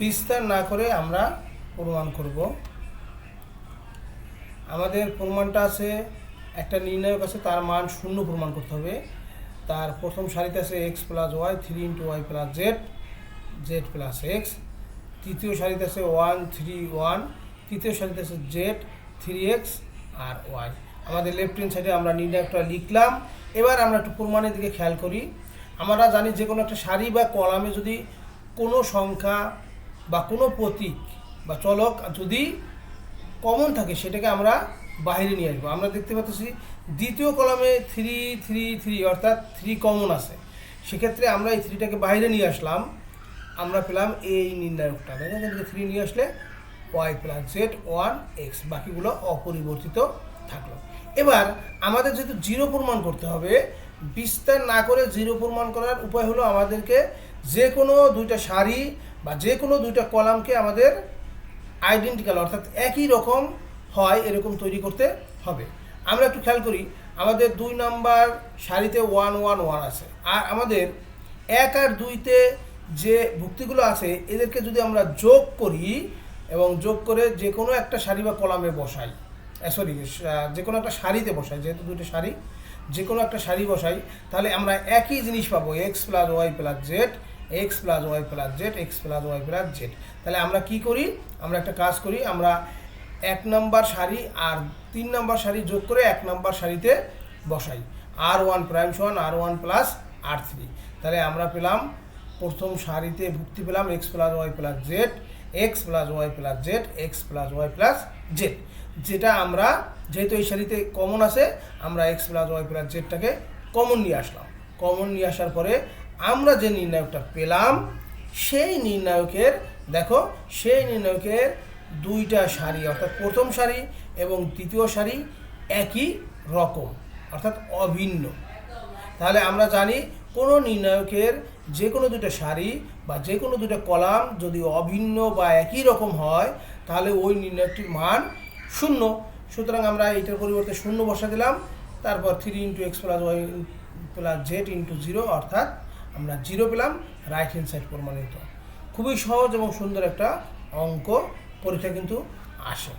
বিস্তার না করে আমরা প্রমাণ করব। আমাদের প্রমাণটা আছে, একটা নির্ণায়ক আছে, তার মান শূন্য প্রমাণ করতে হবে। তার প্রথম সারিতে আছে X plus Y three into Y plus Z Z plus X তৃতীয় সারিতে আছে ওয়ান থ্রি ওয়ান তৃতীয় সারিতে আছে জেড থ্রি এক্স আর ওয়াই আমাদের লেফট হ্যান্ড সাইডে আমরা নির্ণায়কটা লিখলাম। এবার আমরা একটু প্রমাণের দিকে খেয়াল করি। আমরা জানি যে কোনো একটা সারি বা কলামে যদি কোনো সংখ্যা বা কোনো প্রতীক বা চলক যদি কমন থাকে, সেটাকে আমরা বাইরে নিয়ে আসব। আমরা দেখতে পাচ্ছি দ্বিতীয় কলামে থ্রি থ্রি থ্রি অর্থাৎ থ্রি কমন আছে। সেক্ষেত্রে আমরা এই থ্রিটাকে বাইরে নিয়ে আসলাম। আমরা পেলাম এই নির্ণায়কটা দেখেন এদিকে থ্রি নিয়ে আসলে Y plus Z one X বাকিগুলো অপরিবর্তিত থাকল। এবার আমাদের যেহেতু জিরো প্রমাণ করতে হবে, বিস্তার না করে জিরো প্রমাণ করার উপায় হলো আমাদেরকে যে কোনো দুইটা শাড়ি বা যে কোনো দুইটা কলামকে আমাদের আইডেন্টিক্যাল অর্থাৎ একই রকম হয়, এরকম তৈরি করতে হবে। আমরা একটু খেয়াল করি, আমাদের দুই নাম্বার শাড়িতে ওয়ান ওয়ান ওয়ান আছে। আর আমাদের এক আর দুইতে যে ভুক্তিগুলো আছে, এদেরকে যদি আমরা যোগ করি এবং যোগ করে যে কোনো একটা শাড়ি বা কলামে বসাই সরি যে কোনো একটা শাড়িতে বসাই, যেহেতু দুটো শাড়ি যে কোনো একটা শাড়ি বসাই, তাহলে আমরা একই জিনিস পাবো x plus y plus z x plus y plus z x plus y plus z তাহলে আমরা কি করি? আমরা একটা কাজ করি, আমরা এক নম্বর সারি আর তিন নম্বর সারি যোগ করে এক নম্বর সারিতে বসাই। আর ওয়ান প্রাইম সমান R one plus R three তাহলে আমরা পেলাম, প্রথম সারিতে ভুক্তি পেলাম x plus y plus z x plus y plus z x plus y plus z যেটা আমরা, যেহেতু এই সারিতে কমন আছে, আমরা এক্স প্লাস ওয়াই প্লাস জেডটাকে কমন নিয়ে আসলাম। কমন নিয়ে আসার পরে আমরা যে নির্ণায়কটা পেলাম, সেই নির্ণায়কের, দেখো, সেই নির্ণায়কের দুইটা সারি, অর্থাৎ প্রথম সারি এবং দ্বিতীয় সারি একই রকম, অর্থাৎ অভিন্ন। তাহলে আমরা জানি কোনো নির্ণায়কের যে কোনো দুটো সারি বা যে কোনো দুটো কলাম যদি অভিন্ন বা একই রকম হয়, তাহলে ওই নির্ণায়কটির মান শূন্য। সুতরাং আমরা এইটার পরিবর্তে শূন্য বসা দিলাম, তারপর three into x plus y plus z into zero অর্থাৎ আমরা জিরো পেলাম রাইট হ্যান্ড সাইড প্রমাণিত। খুবই সহজ এবং সুন্দর একটা অঙ্ক, পরীক্ষা কিন্তু আসে।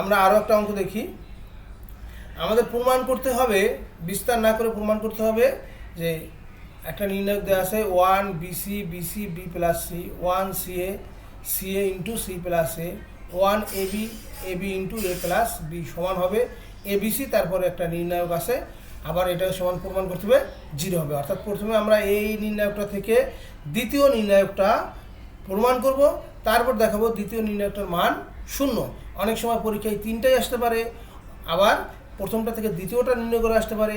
আমরা আরও একটা অঙ্ক দেখি। আমাদের প্রমাণ করতে হবে, বিস্তার না করে প্রমাণ করতে হবে যে একটা নির্ণায়ক দেওয়া আছে one BC BC B plus C one C A C A into C plus A one A B A B into A plus B সমান হবে। এ বিসি তারপরে একটা নির্ণায়ক আছে। আবার এটা সমান প্রমাণ করতে হবে, জিরো হবে। অর্থাৎ প্রথমে আমরা এই নির্ণায়কটা থেকে দ্বিতীয় নির্ণায়কটা প্রমাণ করব, তারপর দেখাবো দ্বিতীয় নির্ণায়কটার মান শূন্য। অনেক সময় পরীক্ষায় তিনটাই আসতে পারে, আবার প্রথমটা থেকে দ্বিতীয়টা নির্ণয় করে আসতে পারে,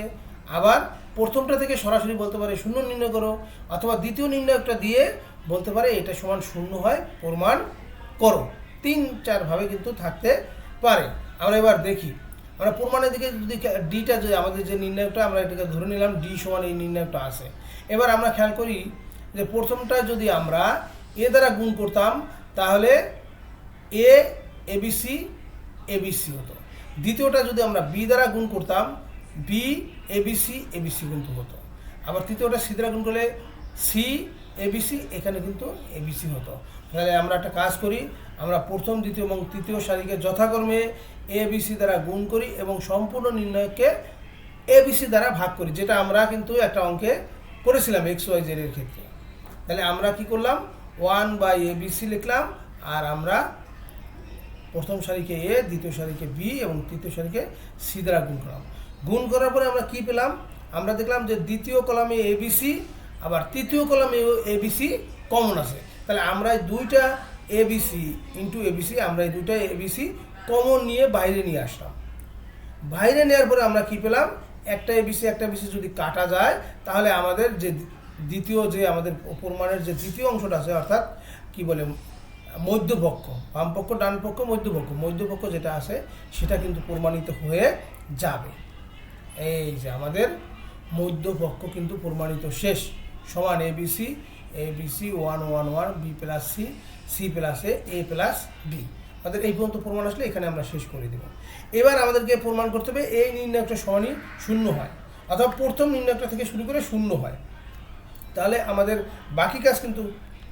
আবার প্রথমটা থেকে সরাসরি বলতে পারে শূন্য নির্ণয় করো, অথবা দ্বিতীয় নির্ণায়কটা দিয়ে বলতে পারে এটা সমান শূন্য হয়, প্রমাণ করো। তিন চারভাবে কিন্তু থাকতে পারে। আমরা এবার দেখি। আমরা প্রমাণের দিকে যদি ডিটা যে আমাদের যে নির্ণায়কটা, আমরা এটাকে ধরে নিলাম ডি সমান এই নির্ণায়কটা আছে। এবার আমরা খেয়াল করি যে প্রথমটা যদি আমরা এ দ্বারা গুণ করতাম, তাহলে এ এবিসি এবিসি হতো। দ্বিতীয়টা যদি আমরা বি দ্বারা গুণ করতাম বি এবিসি এবিসি কিন্তু হতো। আবার তৃতীয়টা সি দ্বারা গুণ করলে সি এবিসি এখানে কিন্তু এবিসি হতো। তাহলে আমরা একটা কাজ করি, আমরা প্রথম, দ্বিতীয় এবং তৃতীয় সারিকে যথাক্রমে এ বিসি দ্বারা গুণ করি এবং সম্পূর্ণ নির্ণয়কে এবিসি দ্বারা ভাগ করি, যেটা আমরা কিন্তু একটা অঙ্কে করেছিলাম এক্স ওয়াই জেড এর ক্ষেত্রে। তাহলে আমরা কি করলাম? ওয়ান বাই এ বিসি লিখলাম, আর আমরা প্রথম সারিকে এ দ্বিতীয় সারিকে বি এবং তৃতীয় সারিকে সি দ্বারা গুণ করলাম। গুণ করার পরে আমরা কি পেলাম? আমরা দেখলাম যে দ্বিতীয় কলামে এবিসি আবার তৃতীয় কলামে এবিসি কমন আছে। তাহলে আমরা দুইটা এবিসি ইন্টু এবিসি আমরা এই দুইটা এবিসি কমন নিয়ে বাইরে নিয়ে আসলাম। বাইরে নেওয়ার পরে আমরা কি পেলাম? একটা এবিসি একটা বিসি যদি কাটা যায়, তাহলে আমাদের যে দ্বিতীয় যে আমাদের প্রমাণের যে দ্বিতীয় অংশটা আছে, অর্থাৎ কি বলে, মধ্যপক্ষ, বামপক্ষ, ডানপক্ষ, মধ্যপক্ষ মধ্যপক্ষ যেটা আছে, সেটা কিন্তু প্রমাণিত হয়ে যাবে। এই যে আমাদের মধ্যপক্ষ কিন্তু প্রমাণিত শেষ। সমান ABC ABC one one one B plus C C plus A A plus B আমাদের এই পর্যন্ত প্রমাণ আসলে এখানে আমরা শেষ করে দেব। এবার আমাদেরকে প্রমাণ করতে হবে এই নির্ণয়টা সমানই শূন্য হয় অথবা প্রথম নির্ণয়টা থেকে শুরু করে শূন্য হয়। তাহলে আমাদের বাকি কাজ কিন্তু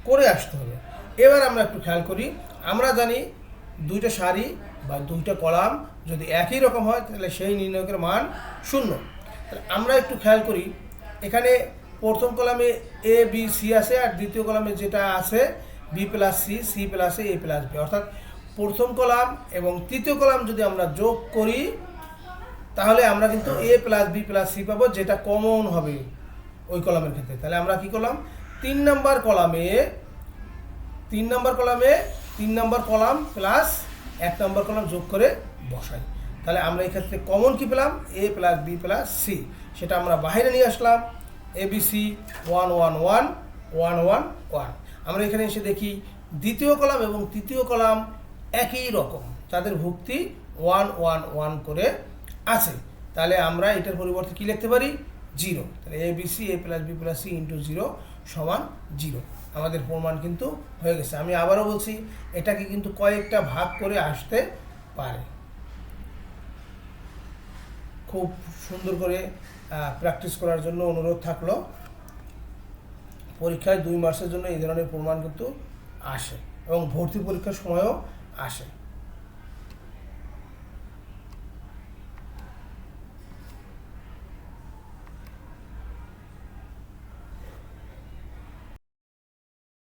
করে আসতে হবে। এবার আমরা একটু খেয়াল করি, আমরা জানি দুইটা সারি বা দুইটা কলাম যদি একই রকম হয়, তাহলে সেই নির্ণয়কের মান শূন্য। আমরা একটু খেয়াল করি, এখানে প্রথম কলামে এ বি সি আছে আর দ্বিতীয় কলামে যেটা আছে B plus C C plus A plus B অর্থাৎ প্রথম কলাম এবং তৃতীয় কলাম যদি আমরা যোগ করি, তাহলে আমরা কিন্তু A plus B plus C পাবো, যেটা কমন হবে ওই কলামের ক্ষেত্রে। তাহলে আমরা কি করলাম? তিন নাম্বার কলামে, তিন নাম্বার কলামে, তিন নাম্বার কলাম প্লাস এক নাম্বার কলাম যোগ করে বসাই। তাহলে আমরা এই ক্ষেত্রে কমন কি পেলাম? A plus B plus C সেটা আমরা বাইরে নিয়ে আসলাম। A B C one one one one one one আমরা এখানে এসে দেখি দ্বিতীয় কলাম এবং তৃতীয় কলাম একই রকম। তাদের ভুক্তি ওয়ান ওয়ান ওয়ান করে আছে। তাহলে আমরা এটার পরিবর্তে কী লিখতে পারি? জিরো। তাহলে A B C A plus B plus C into zero সমান জিরো। আমাদের প্রমাণ কিন্তু হয়ে গেছে। আমি আবারও বলছি, এটাকে কিন্তু কয়েকটা ভাগ করে আসতে পারে। খুব সুন্দর করে প্র্যাকটিস করার জন্য অনুরোধ থাকল। পরীক্ষায় দুই মাসের জন্য এই ধরনের প্রমাণ কিন্তু আসে এবং ভর্তি পরীক্ষার সময়ও আসে।